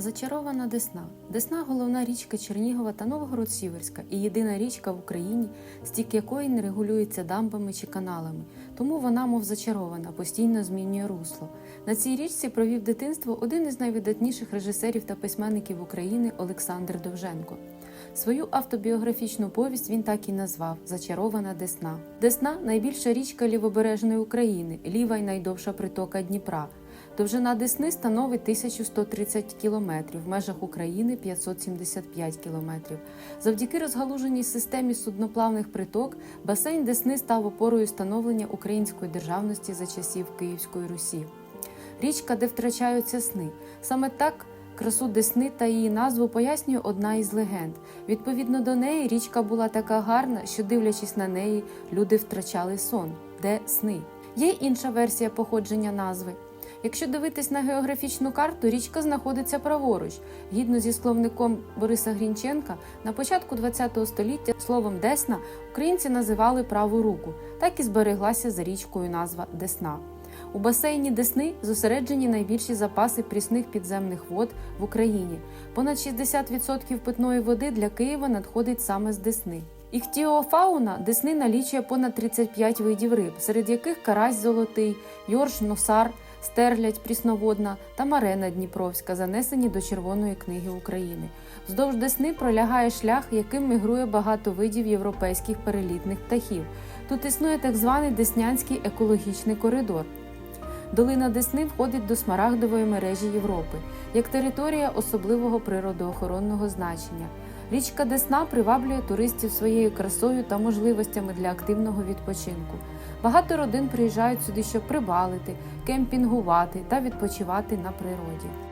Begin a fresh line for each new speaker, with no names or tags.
Зачарована Десна. Десна головна річка Чернігова та Новгород-Сіверська і єдина річка в Україні, стік якої не регулюється дамбами чи каналами. Тому вона, мов зачарована, постійно змінює русло. На цій річці провів дитинство один із найвидатніших режисерів та письменників України Олександр Довженко. Свою автобіографічну повість він так і назвав Зачарована Десна. Десна найбільша річка лівобережної України, ліва й найдовша притока Дніпра. Довжина Десни становить 1130 кілометрів, в межах України 575 кілометрів. Завдяки розгалуженій системі судноплавних приток басейн Десни став опорою становлення української державності за часів Київської Русі. Річка, де втрачаються сни. Саме так красу Десни та її назву пояснює одна із легенд. Відповідно до неї, річка була така гарна, що, дивлячись на неї, люди втрачали сон, де сни. Є інша версія походження назви. Якщо дивитись на географічну карту, річка знаходиться праворуч. Гідно зі словником Бориса Грінченка, на початку ХХ століття словом Десна українці називали праву руку, так і збереглася за річкою назва Десна. У басейні Десни зосереджені найбільші запаси прісних підземних вод в Україні. Понад 60% питної води для Києва надходить саме з Десни. Іхтіофауна Десни налічує понад 35 видів риб, серед яких карась золотий, йорш, носар, стерлядь прісноводна та марена Дніпровська, занесені до Червоної книги України. Вздовж Десни пролягає шлях, яким мігрує багато видів європейських перелітних птахів. Тут існує так званий Деснянський екологічний коридор. Долина Десни входить до Смарагдової мережі Європи як територія особливого природоохоронного значення. Річка Десна приваблює туристів своєю красою та можливостями для активного відпочинку. Багато родин приїжджають сюди, щоб прибалити, кемпінгувати та відпочивати на природі.